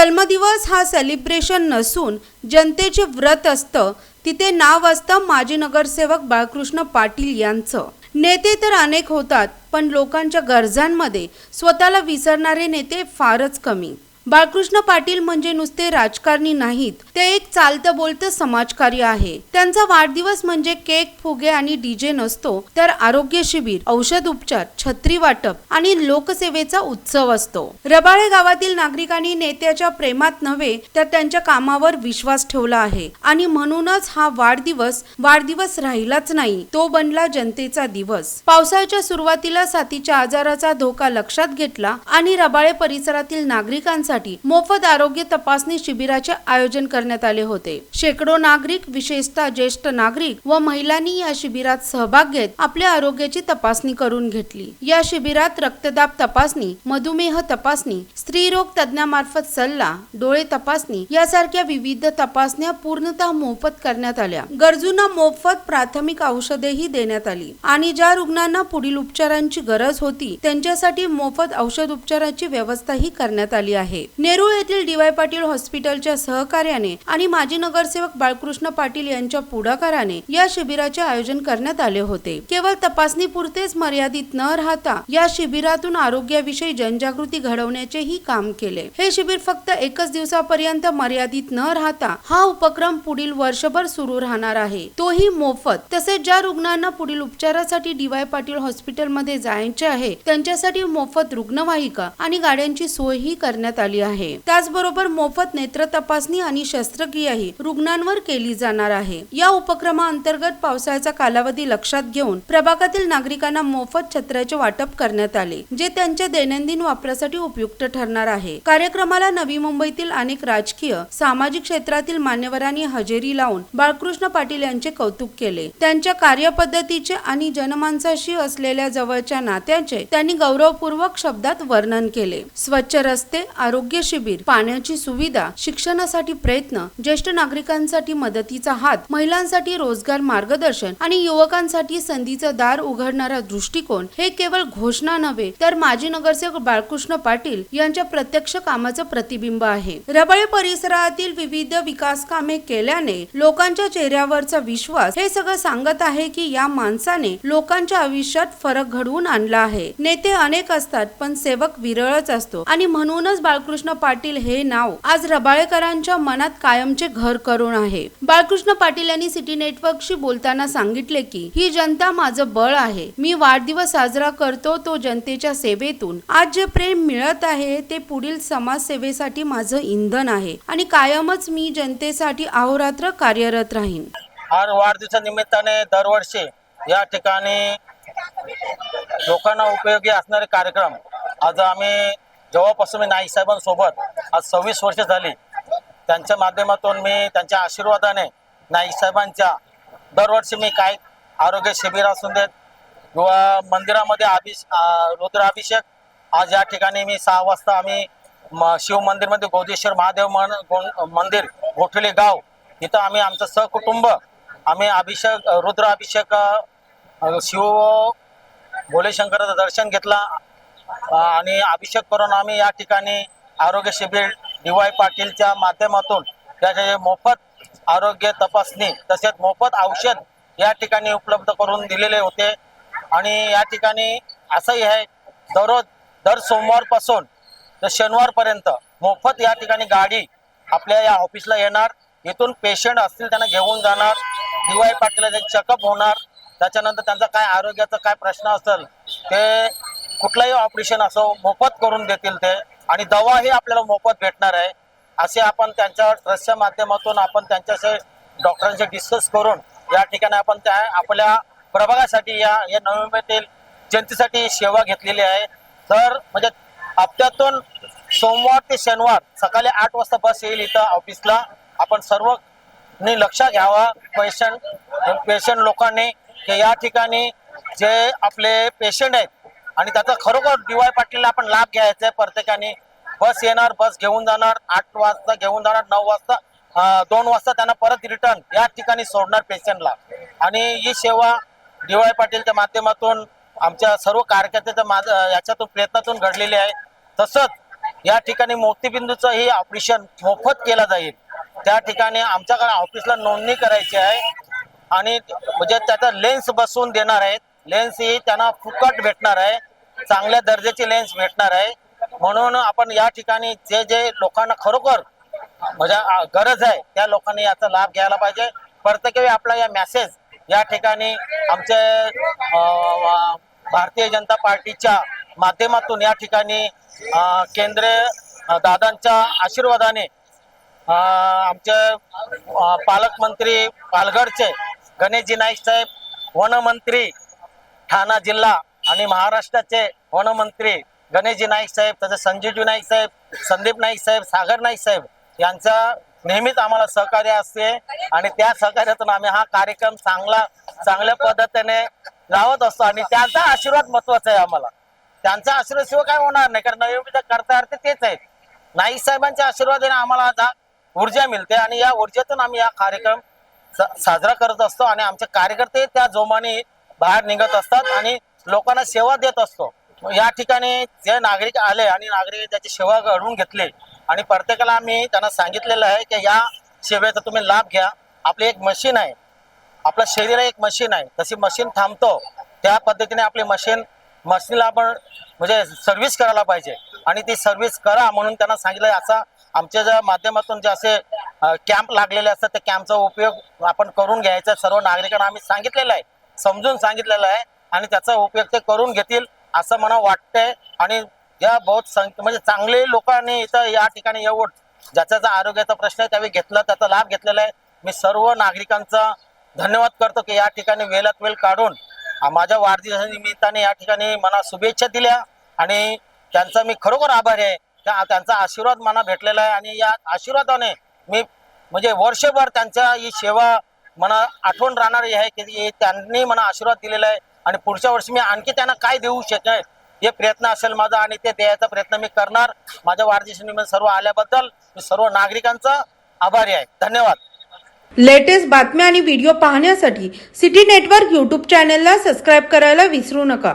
जन्मदिवस हा सेलिब्रेशन नसून जनतेचे व्रत असतं. तिथे नाव असतं माजी नगरसेवक बाळकृष्ण पाटील यांचं. नेते तर अनेक होतात पण लोकांच्या गरजांमध्ये स्वतःला विसरणारे नेते फारच कमी. बाळकृष्ण पाटील म्हणजे नुसते राजकारणी नाहीत. ते एक चालतं बोलतं समाजकार्य आहे. त्यांचा वाढदिवस म्हणजे केक फुगे आणि डीजे नसतो तर आरोग्य शिबिर औषध उपचार छत्री वाटप आणि लोकसेवेचा उत्सव असतो. रबाळे गावातील नागरिकांनी नेत्याच्या प्रेमात नव्हे तर त्यांच्या कामावर विश्वास ठेवला आहे. आणि म्हणूनच हा वाढदिवस वाढदिवस राहिलाच नाही तो बनला जनतेचा दिवस. पावसाळ्याच्या सुरुवातीला साथीच्या आजाराचा धोका लक्षात घेतला आणि रबाळे परिसरातील नागरिकांचा नागरिकांसाठी मोफत आरोग्य तपासणी शिबिराचे आयोजन करण्यात आले होते. शेकडो नागरिक विशेषतः ज्येष्ठ नागरिक व महिलांनी या शिबिरात सहभाग घेत आपल्या आरोग्याची तपासणी करून घेतली. या शिबिरात रक्तदाब तपासणी मधुमेह तपासणी स्त्रीरोग तज्ज्ञामार्फत सल्ला डोळे तपासणी यासारख्या विविध तपासण्या पूर्णतः मोफत करण्यात आल्या. गरजूंना मोफत प्राथमिक औषधेही देण्यात आली आणि ज्या रुग्णांना पुढील उपचारांची गरज होती त्यांच्यासाठी मोफत औषध उपचाराची व्यवस्थाही करण्यात आली आहे. नेरूळ येथील डीवाय पाटील हॉस्पिटलच्या सहकार्याने आणि माजी नगरसेवक बाळकृष्ण पाटील यांच्या पुढाकाराने या शिबिराचे आयोजन करण्यात आले होते. केवळ तपासणी पुरतेच मर्यादित न राहता या शिबिरातून आरोग्याविषयी जनजागृती घडवण्याचेही काम केले. हे शिबिर फक्त एकच दिवसापर्यंत मर्यादित न राहता हा उपक्रम पुढील वर्षभर सुरू राहणार आहे. तोही मोफत. तसेच ज्या रुग्णांना पुढील उपचारासाठी डीवाय पाटील हॉस्पिटलमध्ये जायचे आहे त्यांच्यासाठी मोफत रुग्णवाहिका आणि गाड्यांची सोयही करण्यात आली आहे. त्याचबरोबर मोफत नेत्र तपासणी आणि शस्त्रक्रियाही रुग्णांवर केली जाणार आहे. या उपक्रमाअंतर्गत पावसाळ्याचा कालावधी लक्षात घेऊन प्रभागातील नागरिकांना मोफत छत्र्याचे वाटप करण्यात आले जे त्यांच्या दैनंदिन वापरासाठी उपयुक्त ठरणार आहे. कार्यक्रमाला नवी मुंबईतील अनेक राजकीय सामाजिक क्षेत्रातील मान्यवरांनी हजेरी लावून बाळकृष्ण पाटील यांचे कौतुक केले. त्यांच्या कार्यपद्धतीचे आणि जनमानसाशी असलेल्या जवळच्या नात्याचे त्यांनी गौरवपूर्वक शब्दात वर्णन केले. स्वच्छ रस्ते आरोग्य शिबिर पाण्याची सुविधा शिक्षणासाठी प्रयत्न ज्येष्ठ नागरिकांसाठी मदतीचा हात महिलांसाठी रोजगार मार्गदर्शन आणि युवकांसाठी संधीचं दार उघडणारा दृष्टिकोन हे केवळ घोषणा नव्हे तर माजी नगरसेवक बाळकृष्ण पाटील यांच्या प्रत्यक्ष कामाचं प्रतिबिंब आहे. रबाळे परिसरातील विविध विकास कामे केल्याने लोकांच्या चेहऱ्यावरचा विश्वास हे सगळं सांगत आहे की या माणसाने लोकांच्या आयुष्यात फरक घडवून आणला आहे. नेते अनेक असतात पण सेवक विरळच असतो आणि म्हणूनच बाळकृष्ण बाळकृष्ण पाटील हे नाव आज रबाळेकरांच्या मनात कायमचे घर करून आहे. बाळकृष्ण पाटील यांनी सिटी नेटवर्कशी बोलताना सांगितले की ही जनता माझं बळ आहे. मी वाढदिवस साजरा करतो तो जनतेच्या सेवेतून. आज जे प्रेम मिळत आहे ते पुढील समाजसेवेसाठी माझं इंधन आहे आणि कायमच मी जनतेसाठी अहोरात्र कार्यरत राहीन. आज वाढदिवसा निमित्ताने दरवर्षी या ठिकाणी लोकांना उपयोगी असणारे कार्यक्रम. आज आम्ही जेव्हापासून मी नाईक साहेबांसोबत आज सव्वीस वर्ष झाली. त्यांच्या माध्यमातून मी त्यांच्या आशीर्वादाने नाईक साहेबांच्या दरवर्षी मी काय आरोग्य शिबिर असून देत किंवा मंदिरामध्ये अभिष रुद्राभिषेक आज या ठिकाणी मी सहा वाजता आम्ही म- शिव मंदिरमध्ये गोदेश्वर महादेव मन मंदिर गोठले गाव इथं आम्ही आमचं सहकुटुंब आम्ही अभिषेक रुद्राभिषेक शिव भोलेशंकराचं दर्शन घेतला. आणि अभिषेक करून आम्ही या ठिकाणी आरोग्य शिबिर डी वाय पाटीलच्या माध्यमातून त्याचे मोफत आरोग्य तपासणी तसेच मोफत औषध या ठिकाणी उपलब्ध करून दिलेले होते. आणि या ठिकाणी असंही आहे दररोज दर सोमवारपासून तर शनिवारपर्यंत मोफत या ठिकाणी गाडी आपल्या या ऑफिसला येणार. इथून पेशंट असतील त्यांना घेऊन जाणार. डी वाय पाटील चेकअप होणार. त्याच्यानंतर त्यांचा काय आरोग्याचा काय प्रश्न असेल ते कुठलंही ऑपरेशन असो मोफत करून देतील ते. आणि दवाही आपल्याला मोफत भेटणार आहे. असे आपण त्यांच्या ट्रस्टच्या माध्यमातून आपण त्यांच्याशी डॉक्टरांशी डिस्कस करून या ठिकाणी आपण त्या आपल्या प्रभागासाठी या या नोव्हेंबरतील जनतेसाठी सेवा घेतलेली आहे. तर म्हणजे हप्त्यातून सोमवार ते शनिवार सकाळी आठ वाजता बस येईल इथं ऑफिसला आपण सर्व लक्ष घ्यावा. पेशंट पेशंट लोकांनी की या ठिकाणी जे आपले पेशंट आहेत आणि त्याचा खरोखर डी वाय पाटीलला आपण लाभ घ्यायचा आहे प्रत्येकाने. बस येणार बस घेऊन जाणार आठ वाजता घेऊन जाणार नऊ वाजता दोन वाजता त्यांना परत रिटर्न या ठिकाणी सोडणार पेशंटला आणि ही सेवा डी वाय पाटीलच्या माध्यमातून आमच्या सर्व कार्यकर्त्याच्या माध याच्यातून प्रयत्नातून घडलेली आहे. तसंच या ठिकाणी मोतीबिंदूचं हे ऑपरेशन मोफत केलं जाईल. त्या ठिकाणी आमच्याकडे ऑफिसला नोंदणी करायची आहे. आणि म्हणजे त्याचा लेन्स बसवून देणार आहेत. लेन्स ही त्यांना फुकट भेटणार आहे. चांगल्या दर्जाची लेन्स भेटणार आहे. म्हणून आपण या ठिकाणी जे जे लोकांना खरोखर म्हणजे गरज आहे त्या लोकांनी याचा लाभ घ्यायला पाहिजे. प्रत्येकवेळी आपला या मेसेज या ठिकाणी आमचे भारतीय जनता पार्टीच्या माध्यमातून या ठिकाणी केंद्रीय दादांच्या आशीर्वादाने आमचे पालकमंत्री पालघरचे गणेशजी नाईक साहेब वनमंत्री ठाणा जिल्हा आणि महाराष्ट्राचे वनमंत्री गणेशजी नाईक साहेब तसेच संजीवजी नाईक साहेब संदीप नाईक साहेब सागर नाईक साहेब यांचा नेहमीच आम्हाला सहकार्य असते आणि त्या सहकार्यातून आम्ही हा कार्यक्रम चांगला चांगल्या पद्धतीने लावत असतो आणि त्यांचा आशीर्वाद महत्त्वाचा आहे आम्हाला. त्यांचा आशीर्वाद शिवाय काय होणार नाही कारण नवीन करता अर्थ तेच आहेत नाईक साहेबांच्या आशीर्वादाने आम्हाला आता ऊर्जा मिळते आणि या ऊर्जेतून आम्ही हा कार्यक्रम साजरा करत असतो आणि आमचे कार्यकर्ते त्या जोमाने बाहेर निघत असतात आणि लोकांना सेवा देत असतो. या ठिकाणी जे नागरिक आले आणि नागरिक त्याची सेवा घडवून घेतली आणि प्रत्येकाला आम्ही त्यांना सांगितलेलं आहे की या सेवेचा तुम्ही लाभ घ्या. आपली एक मशीन आहे. आपलं शरीर एक मशीन आहे. तशी मशीन थांबतो त्या पद्धतीने आपली मशीन मशीनला आपण म्हणजे सर्व्हिस करायला पाहिजे. आणि ती सर्व्हिस करा म्हणून त्यांना सांगितलं. असा आमच्या ज्या माध्यमातून जे असे कॅम्प लागलेले असतात त्या कॅम्पचा उपयोग आपण करून घ्यायचा. सर्व नागरिकांना आम्ही सांगितलेलं आहे. समजून सांगितलेलं आहे आणि त्याचा उपयोग ते करून घेतील असं मला वाटतंय. आणि या बहुत म्हणजे चांगले लोकांनी इथं या ठिकाणी येऊन ज्याचा आरोग्याचा प्रश्न आहे त्यावेळी घेतला त्याचा लाभ घेतलेला आहे. मी सर्व नागरिकांचा धन्यवाद करतो की या ठिकाणी वेळात वेळ काढून माझ्या माझ्या वाढदिवसानिमित्ताने या ठिकाणी मला शुभेच्छा दिल्या आणि त्यांचा मी खरोखर आभारी आहे. त्या त्यांचा आशीर्वाद मला भेटलेला आहे आणि या आशीर्वादाने मी म्हणजे वर्षभर त्यांच्या ही सेवा मला आठवण राहणारी आहे की त्यांनी मला आशीर्वाद दिलेला आहे. आणि पुढच्या वर्षी मी आणखी त्यांना काय देऊ शकेल हे प्रयत्न असेल माझा आणि ते द्यायचा प्रयत्न मी करणार. माझ्या वाढदिवसानिमित्त सर्व आल्याबद्दल मी सर्व नागरिकांचा आभारी आहे. धन्यवाद. लेटेस्ट बातम्या आणि व्हिडिओ पाहण्यासाठी सिटी नेटवर्क यूट्यूब चॅनेलला सबस्क्राईब करायला विसरू नका.